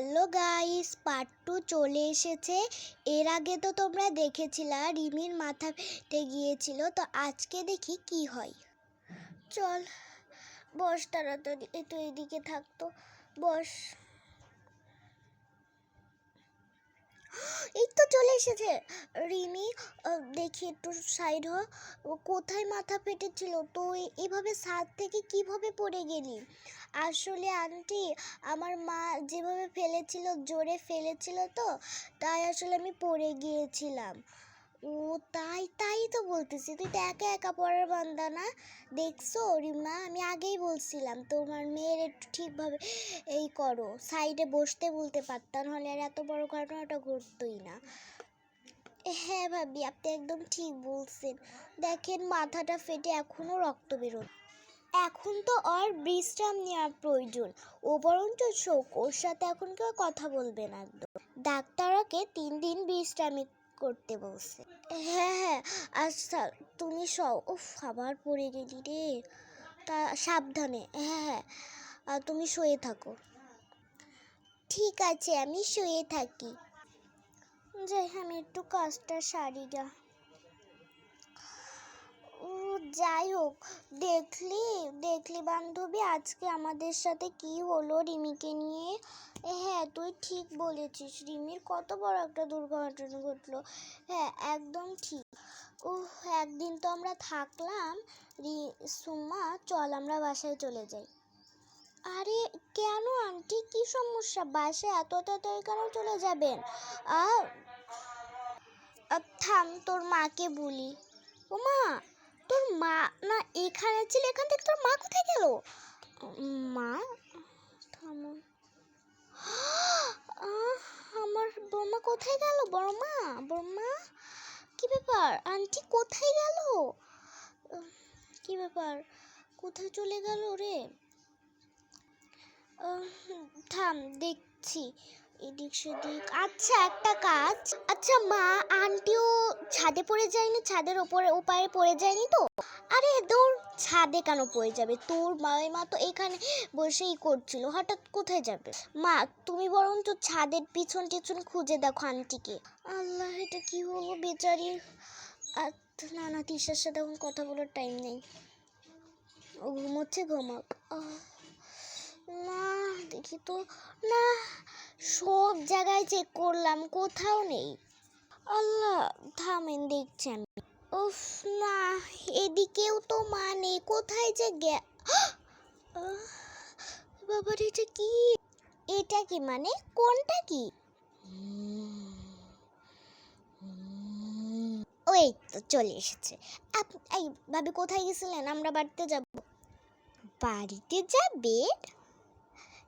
Hello guys part two চলে এসেছে। এর আগে তো তোমরা দেখেছিলা, রিমির মাথা ফেটে গিয়েছিল, তো আজকে দেখি কি হয়। চল, বস তাড়াতাড়ি একটু এদিকে থাকতো বস। এই তো চলে এসেছে। রিমি দেখি একটু সাইড হ। কোথায় মাথা ফেটেছিল? তো এভাবে ছাদ থেকে কীভাবে পড়ে গেলি? আসলে আন্টি, আমার মা যেভাবে ফেলেছিল, জোরে ফেলেছিল তো, তাই আসলে আমি পড়ে গিয়েছিলাম। ও, তাই তাই তো বলতেছি, তুই তো একা একা পড়ার বান্দা না? দেখছ রিমা, আমি আগেই বলছিলাম, তোমার মেয়ের একটু ঠিকভাবে এই করো, সাইডে বসতে বলতে পারতাম নাহলে আর এত বড় ঘটনাটা ঘটতোই না। হ্যাঁ ভাবি, আপনি একদম ঠিক বলছেন। দেখেন, মাথাটা ফেটে এখনও রক্ত বেরোয় এখন তো ওর বিশ্রাম নেওয়ার প্রয়োজন। ও বরঞ্চ শোক, ওর সাথে এখন কেউ কথা বলবে না একদম। ডাক্তার ওকে তিন দিন বিশ্রামী করতে বলছে। হ্যাঁ হ্যাঁ আচ্ছা তুমি সও উফ আবার পড়ে গেলি রে। তা, সাবধানে হ্যাঁ হ্যাঁ আর তুমি শুয়ে থাকো। ঠিক আছে, আমি শুয়ে থাকি। যাই আমি একটু কাজটা সারি গা। ও যাই হোক, দেখলি দেখলি বান্ধবী, আজকে আমাদের সাথে কি হলো রিমিকে নিয়ে? হ্যাঁ তুই ঠিক বলেছিস, রিমির কত বড় একটা দুর্ঘটনা ঘটলো। হ্যাঁ একদম ঠিক। ও একদিন তো আমরা থাকলাম, রি সুমা চল আমরা বাসায় চলে যাই। আরে, কেন আন্টি? কি সমস্যা? বাসায় এত তাড়াতাড়ি কেন চলে যাবেন? আর থাম, তোর মাকে বলি। ও মা এখানে ছিল, এখান থেকে তোর মা কোথায় গেল? মা? থামো। আমার বৌমা কোথায় গেল? বড়মা? বড়মা? কি ব্যাপার? আন্টি কোথায় গেল? কি ব্যাপার? কোথায় চলে গেল রে? থাম, দেখছি। এদিক সেদিক। আচ্ছা একটা কাজ। আচ্ছা মা, আন্টিও ছাদে পড়ে যায়নি? ছাদের ওপরে, ওপারে পড়ে যায়নি তো? আরে, দূর। ছাদে কেন পড়ে যাবে? তোর মা তো এখানে বসেই করছিল। হঠাৎ কোথায় যাবে? মা, তুমি বরঞ্চ ছাদের পিছন টিছন খুঁজে দেখো আন্টিকে। আল্লাহ, এটা কি হলো বেচারি? আর না না, তিশার সাথে এখন কথা বলার টাইম নেই। ও ঘুমোচ্ছে, ঘুমাক। না, দেখি তো। না, সব জায়গায় চেক করলাম, কোথাও নেই। আল্লাহ, থামেন দেখছি আমি উফ, না, এদিকেও তো মা নেই কোথায় যে বাবার, এটা কি? এটা কি মানে? কোনটা কি? ওই তো চলে এসেছে। আপনি ভাবি কোথায় গেছিলেন? আমরা বাড়িতে যাব। বাড়িতে যাবেন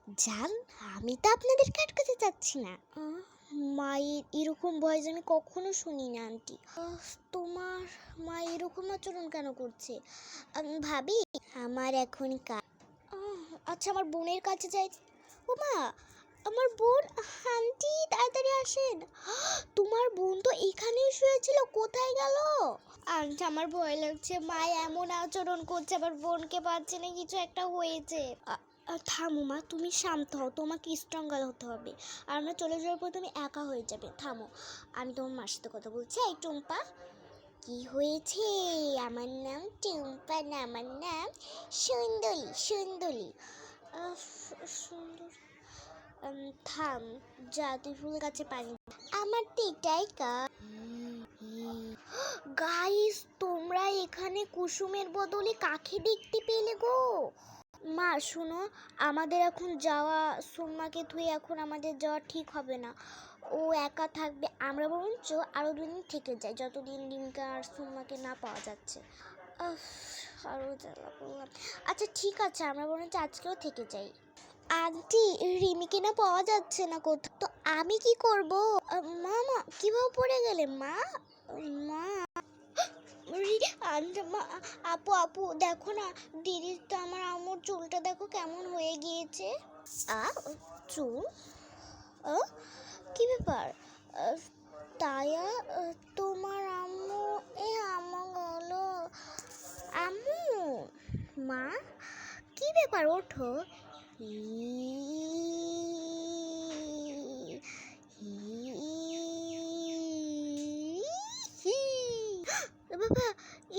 যান আমি তো আপনাদেরকে আটকাতে চাচ্ছি না। মায়ের এরকম ভয়েস আমি কখনো শুনি না, আন্টি। তোমার মা এরকম আচরণ কেন করছে? ভাবি, আমার এখন কাজ আচ্ছা আমার বোনের কাছে যাই। ও মা, আমার বোন, আন্টি, তাড়াতাড়ি আসেন। তোমার বোন তো এখানেই শুয়েছিল, কোথায় গেল? আন্টি, আমার ভয় লাগছে, মা এমন আচরণ করছে, আমার বোনকে পাচ্ছে না, কিছু একটা হয়েছে। থামো মা, তুমি শান্ত হও, তোমাকে স্ট্রঙ্গার হতে হবে। আর আমরা চলে যাওয়ার পর তুমি একা হয়ে যাবে, থামো। আমি তোমার মার সাথে কথা বলছি। এই টুম্পা, কি হয়েছে? আমার নাম টুম্পা না, আমার নাম সুন্দরী সুন্দরী। সুন্দর। থাম, যা, তুই ফুল গাছে পানি আমার তো এটাই কাজ গাইস তোমরা এখানে কুসুমের বদলে কাকে দেখতে পেলে গো? মা, শোনো, আমাদের এখন যাওয়া সোম্মাকে ধুয়ে এখন আমাদের যাওয়া ঠিক হবে না। ও একা থাকবে, আমরা বরঞ্চ আরও দুদিন থেকে যাই, যতদিন ডিমকা আর সোম্মাকে না পাওয়া যাচ্ছে। আরও জ্বালা আচ্ছা ঠিক আছে, আমরা বরঞ্চ আজকেও থেকে যাই। আন্টি, রিমিকে না পাওয়া যাচ্ছে না কোথাও। তো আমি কি করব? মা মা, কীভাবে পড়ে গেলে? মা মা। আপু আপু, দেখো না, দিদির তো আমার দেখো কেমন হয়ে গিয়েছে? আ চুল কি ব্যাপার? তায়া তোমার আম্মু, এ, আম্মু হলো আম্মু, মা, কি ব্যাপার? ওঠো বাবা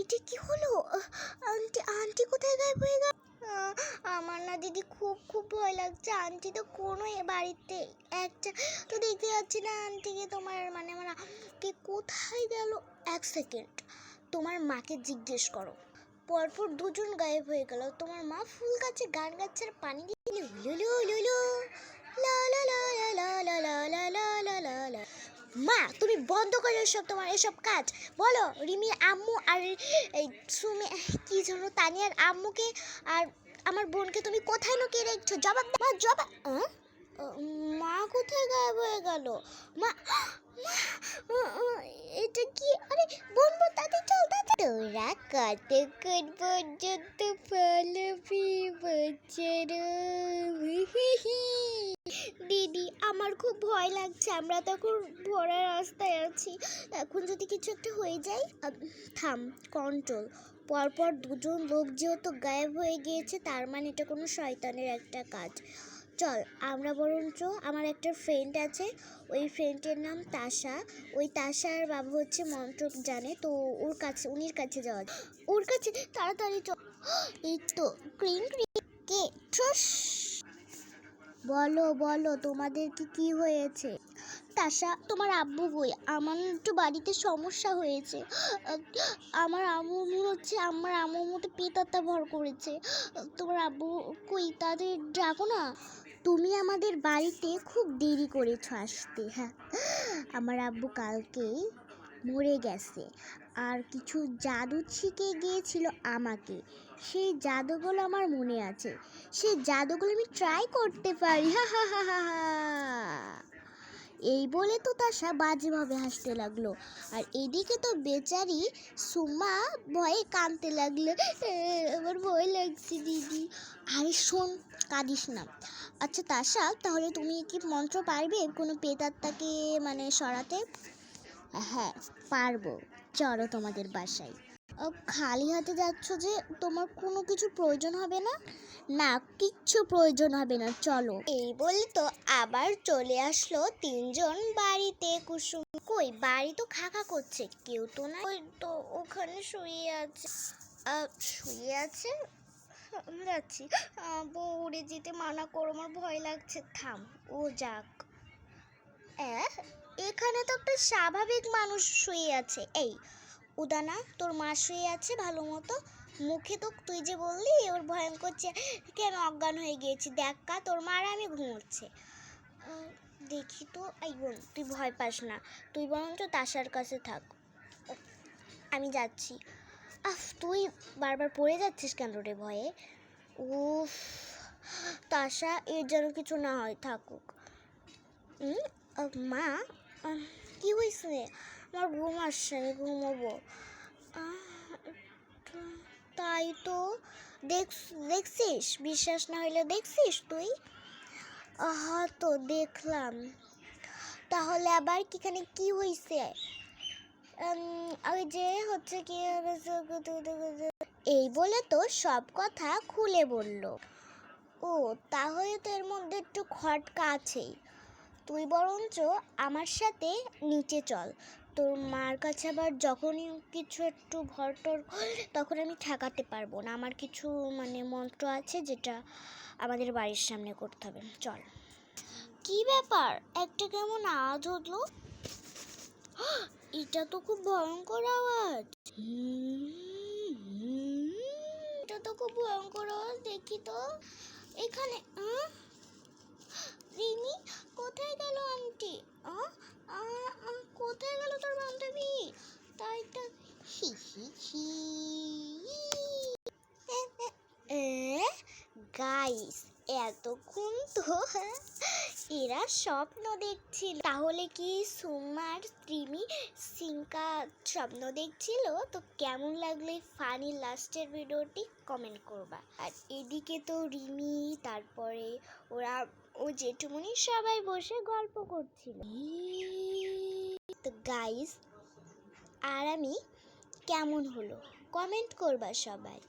এটা কি হলো আহ, আন্টি আন্টি কোথায় গায়েব হয়ে গেল আহ, আমার না দিদি খুব খুব ভয় লাগছে আন্টি তো কোনো বাড়িতে একটা তো দেখতে পাচ্ছি না আন্টিকে তোমার মানে আমার কে কোথায় গেল এক সেকেন্ড তোমার মাকে জিজ্ঞেস করো পরপর দুজন গায়েব হয়ে গেল তোমার মা ফুল গাছে গান গাচ্ছে আর পানি দিলে হুলুলু হুলুলু লা লা লা লা লা লা লা লা লা লা লা মা তুমি বন্ধ করো এসব তোমার এসব কাজ বলো রিমির আম্মু আর এই সুমি কি যেন তানিয়ার আম্মুকে আর আমার বোনকে তুমি কোথায় লুকিয়ে রেখেছো? জবাব মা জবাব মা কোথায় গায়েব হয়ে গেল? মা এটা কি? আরে, বোন বোন তাতে চল তাতে তোরা কতক্ষণ পর্যন্ত পালাবি বাচ্চারা দিদি, আমার খুব ভয় লাগছে। আমরা তখন ভরা রাস্তায় আছি। এখন যদি কিছু একটা হয়ে যায় থাম কন্ট্রোল পরপর দুজন লোক যেহেতু গায়েব হয়ে গিয়েছে, তার মানে এটা কোনো শয়তানের একটা কাজ। চল, আমরা বরঞ্চ আমার একটা ফ্রেন্ড আছে, ওই ফ্রেন্ডের নাম তাশা। ওই তাশার বাবা হচ্ছে মন্ত্রক জানে, তো ওর কাছে, উনির কাছে যাওয়া। ওর কাছে, তাড়াতাড়ি চল এই তো, ক্রিং ক্রিং, কে? বলো বলো, তোমাদের কি কি হয়েছে? তাশা তোমার আব্বু কই আমার একটু বাড়িতে সমস্যা হয়েছে। আমার আম্মু হচ্ছে আমার আম্মু মতো পেতাত্তা ভর করেছে। তোমার আব্বু কই? তাদের ডাকো না। তুমি আমাদের বাড়িতে খুব দেরি করেছ আসতে হ্যাঁ? আমার আব্বু কালকেই মরে গেছে। আর কিছু জাদু শিখে গিয়েছিল আমাকে। সেই জাদুগুলো আমার মনে আছে। সেই জাদুগুলো আমি ট্রাই করতে পারি। হা হা হা হা হা। এই বলে তো তাশা বাজেভাবে হাসতে লাগল। আর এদিকে তো বেচারি সুমা ভয়ে কাঁদতে লাগল। "এ, আমার ভয় লাগছে দিদি। আরে শোন কাঁদিস না। আচ্ছা তাসা তাহলে তুমি কি মন্ত্র পারবে কোনো পেতাত্তাকে মানে সরাতে? হ্যাঁ পারব। চলো তোমাদের বাসায়। খালি হাতে যাচ্ছ যে তোমার কোনো কিছু প্রয়োজন হবে না? না, কিচ্ছু প্রয়োজন হবে না, চলো। এই বলে তো আবার চলে আসলো তিনজন বাড়িতে কুসুম। কই, বাড়ি তো খাকা করছে, কেউ তো না। ওই তো ওখানে শুয়ে আছে। শুয়ে আছে? যাচ্ছি। বউ উড়ে যেতে মানা করো, আমার ভয় লাগছে। থাম, ও যাক। এখানে তো একটা স্বাভাবিক মানুষ শুয়ে আছে। এই উদানা, তোর মা শুয়ে আছে ভালো মতো? মুখে তো তুই যে বললি, ওর ভয়ঙ্কর কেন অজ্ঞান হয়ে গিয়েছি? দেখ কা, তোর মা আর আমি ঘুমোচ্ছে। দেখি তো, এই বোন, তুই ভয় পাস না। তুই বরঞ্চ তাসার কাছে থাক। আমি যাচ্ছি। আহ, তুই বারবার পড়ে যাচ্ছিস কেন রে ভয়ে? উফ, তাসা, এর যেন কিছু না হয়, থাকুক। মা কি হয়েছে আমার ঘুম আসছে, আমি ঘুমোবো তাই তো দেখ দেখছিস? বিশ্বাস না হইলে দেখছিস তুই? আহা তো, দেখলাম। তাহলে আবার কিখানে কি হয়েছে ওই যে হচ্ছে কি, এই বলে তো সব কথা খুলে বলল। ও, তাহলে তো এর মধ্যে একটু খটকা আছেই। তুই বরঞ্চ আমার সাথে নিচে চল। তোর মার কাছে আবার যখনই কিছু একটু ভরটর তখন আমি ঠেকাতে পারব না। আমার কিছু মানে মন্ত্র আছে যেটা আমাদের বাড়ির সামনে করতে হবে। চল। কি ব্যাপার? একটা কেমন আওয়াজ হলো? এটা তো খুব ভয়ঙ্কর আওয়াজ। এটা তো খুব ভয়ঙ্কর আওয়াজ দেখি তো। এখানে? রিমি কোথায় গেল আন্টি? আ, আ, কোথায় গেল তোর বান্ধবী? তাই তো হি হি হি। গাইস এতক্ষণ তো এরা স্বপ্ন দেখছিল। তাহলে কি সুমার ত্রিমি সিঙ্কা স্বপ্ন দেখছিল? তো কেমন লাগল ফানি লাস্টের ভিডিওটি কমেন্ট করবা। আর এদিকে তো রিমি, তারপরে ওরা ও জেঠুমনি সবাই বসে গল্প করছিল। তো গাইস আর আমি কেমন হলো? কমেন্ট করবা সবাই।